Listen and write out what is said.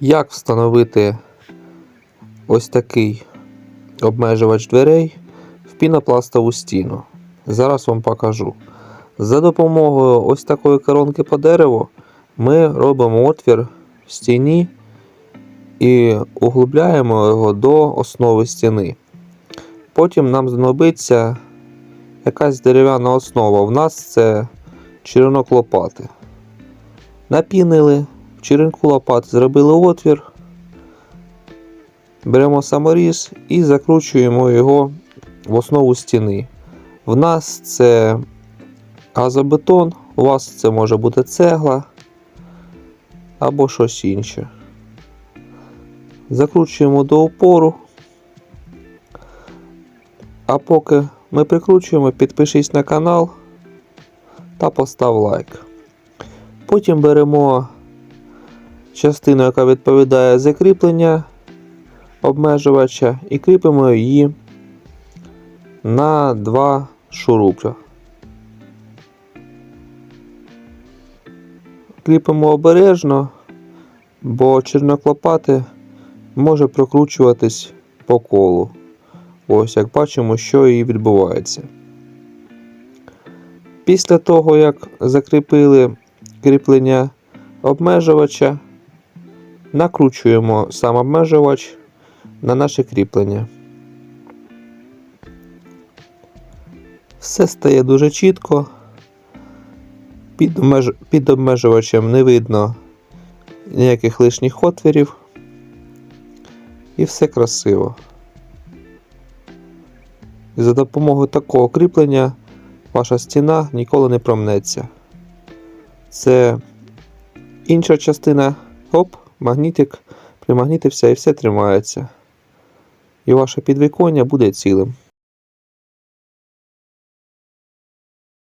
Як встановити ось такий обмежувач дверей в пінопластову стіну? Зараз вам покажу. За допомогою ось такої коронки по дереву ми робимо отвір в стіні і углубляємо його до основи стіни. Потім нам знадобиться якась дерев'яна основа. У нас це черенок лопати. Напінили черенку лопати, зробили отвір. Беремо саморіз і закручуємо його в основу стіни. В нас це газобетон, у вас це може бути цегла або щось інше. Закручуємо до опору. А поки ми прикручуємо, підпишись на канал та постав лайк. Потім беремо частину, яка відповідає за кріплення обмежувача, і кріпимо її на два шурупи. Кріпимо обережно, бо чернок лопати може прокручуватись по колу. Ось як бачимо, що і відбувається. Після того, як закріпили кріплення обмежувача, накручуємо сам обмежувач на наше кріплення. Все стає дуже чітко. Під, обмеж... Під обмежувачем не видно ніяких лишніх отворів. І все красиво. І за допомогою такого кріплення ваша стіна ніколи не промнеться. Це інша частина, оп, магнітик, примагнітився і все тримається. І ваше підвіконня буде цілим.